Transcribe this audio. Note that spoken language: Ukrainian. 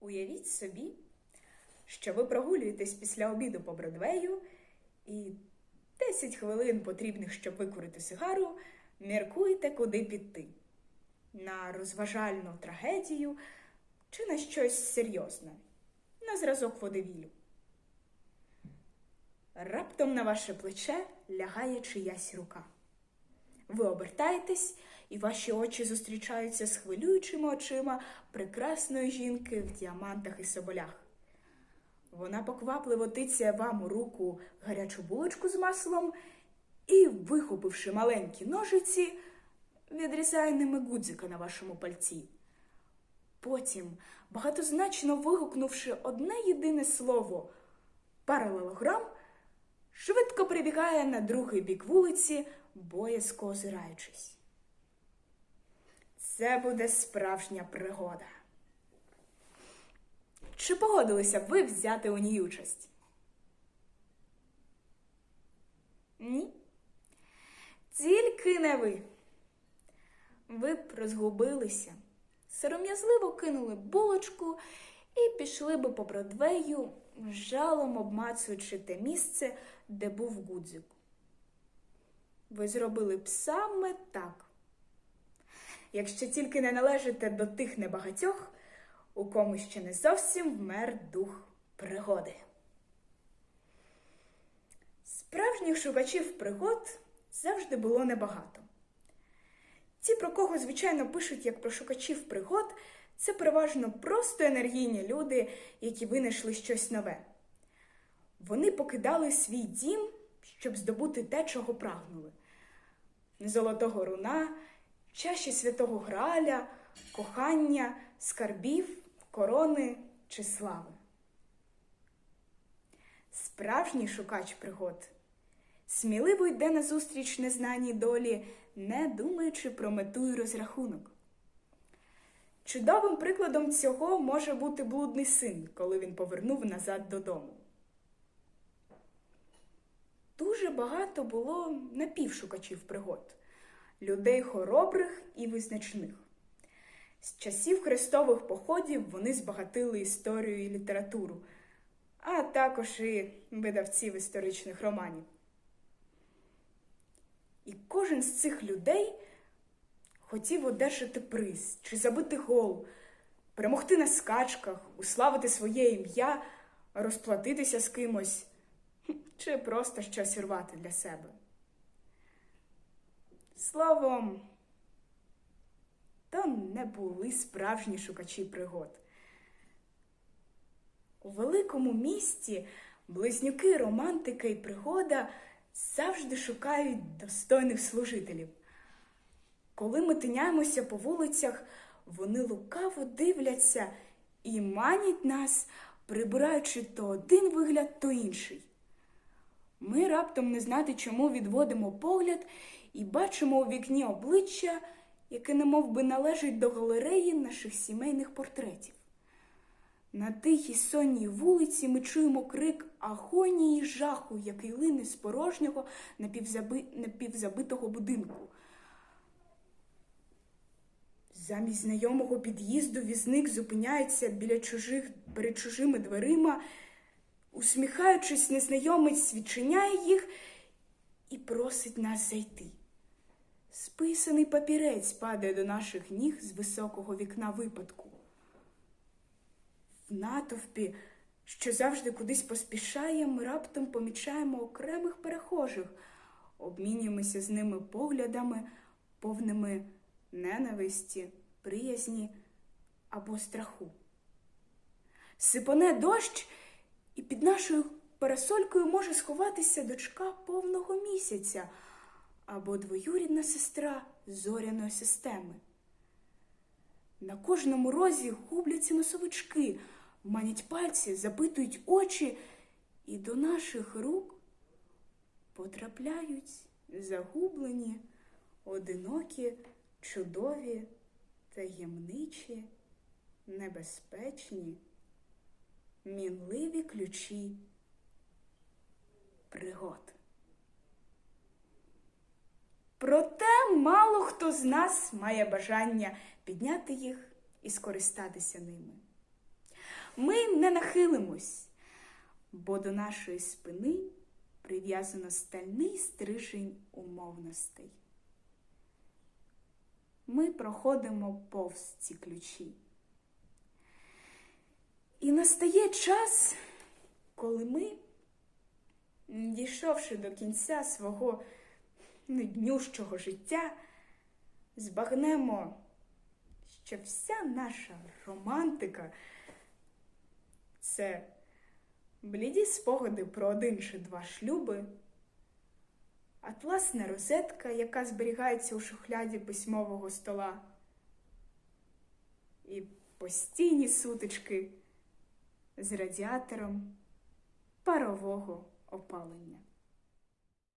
Уявіть собі, що ви прогулюєтесь після обіду по Бродвею і 10 хвилин потрібних, щоб викурити сигару, міркуєте, куди піти. На розважальну трагедію чи на щось серйозне, на зразок водевілю. Раптом на ваше плече лягає чиясь рука. Ви обертаєтесь, і ваші очі зустрічаються з хвилюючими очима прекрасної жінки в діамантах і соболях. Вона поквапливо тицяє вам у руку гарячу булочку з маслом і, вихопивши маленькі ножиці, відрізає ними гудзика на вашому пальці. Потім, багатозначно вигукнувши одне єдине слово паралелограм, швидко прибігає на другий бік вулиці, боязко озираючись. Це буде справжня пригода. Чи погодилися ви взяти у ній участь? Ні. Тільки не ви. Ви б розгубилися, сором'язливо кинули булочку і пішли би по Бродвею, жалом обмацуючи те місце, де був гудзик. Ви зробили б саме так. Якщо тільки не належите до тих небагатьох, у кому ще не зовсім вмер дух пригоди. Справжніх шукачів пригод завжди було небагато. Ті, про кого, звичайно, пишуть як про шукачів пригод, це переважно просто енергійні люди, які винайшли щось нове. Вони покидали свій дім, щоб здобути те, чого прагнули: золотого руна, чаші святого Граля, кохання, скарбів, корони чи слави. Справжній шукач пригод сміливо йде назустріч незнаній долі, не думаючи про мету і розрахунок. Чудовим прикладом цього може бути блудний син, коли він повернув назад додому. Дуже багато було напівшукачів пригод, людей хоробрих і визначних. З часів хрестових походів вони збагатили історію і літературу, а також і видавців історичних романів. І кожен з цих людей хотів одержати приз чи забити гол, перемогти на скачках, уславити своє ім'я, розплатитися з кимось чи просто щось рвати для себе. Словом, то не були справжні шукачі пригод. У великому місті близнюки, романтика і пригода завжди шукають достойних служителів. Коли ми тиняємося по вулицях, вони лукаво дивляться і манять нас, прибираючи то один вигляд, то інший. Ми раптом не знати, чому відводимо погляд і бачимо у вікні обличчя, яке немов би належить до галереї наших сімейних портретів. На тихій сонній вулиці ми чуємо крик агонії жаху, який лине з порожнього напівзаби... напівзабитого будинку. Замість знайомого під'їзду візник зупиняється біля чужих, перед чужими дверима, усміхаючись, незнайомець відчиняє їх і просить нас зайти. Списаний папірець падає до наших ніг з високого вікна випадку. В натовпі, що завжди кудись поспішає, ми раптом помічаємо окремих перехожих, обмінюємося з ними поглядами, повними ненависті, приязні або страху. Сипоне дощ, і під нашою парасолькою може сховатися дочка повного місяця або двоюрідна сестра зоряної системи. На кожному розі губляться носовички, манять пальці, запитують очі, і до наших рук потрапляють загублені, одинокі, чудові, таємничі, небезпечні, мінливі ключі пригод. Проте мало хто з нас має бажання підняти їх і скористатися ними. ми не нахилимось, бо до нашої спини прив'язано стальний стрижень умовностей. Ми проходимо повз ці ключі. І настає час, коли ми, дійшовши до кінця свого нуднющого життя, збагнемо, що вся наша романтика це бліді спогади про один чи два шлюби, атласна розетка, яка зберігається у шухляді письмового стола, і постійні сутички з радіатором парового опалення.